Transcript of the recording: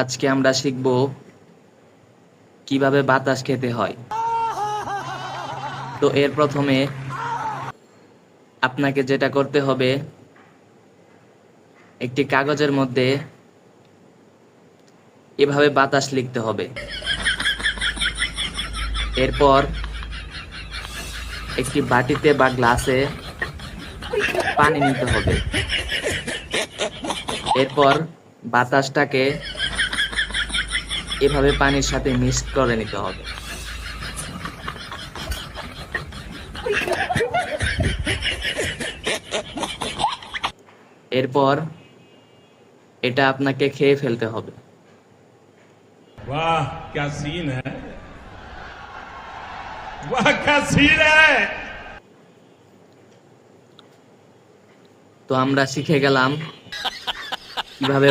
আজকে আমরা শিখব কীভাবে বাতাস খেতে হয়। তো এর প্রথমে আপনাকে যেটা করতে হবে, একটি কাগজের মধ্যে এভাবে বাতাস লিখতে হবে। এরপর একটি বাটিতে বা গ্লাসে পানি নিতে হবে। এরপর বাতাসটাকে এভাবে পানির সাথে মিক্স করে নিতে হবে এরপর এটা আপনাকে খেয়ে ফেলতে হবে वाह क्या सीन है वाह क्या सीन है তো আমরা শিখে গেলাম কিভাবে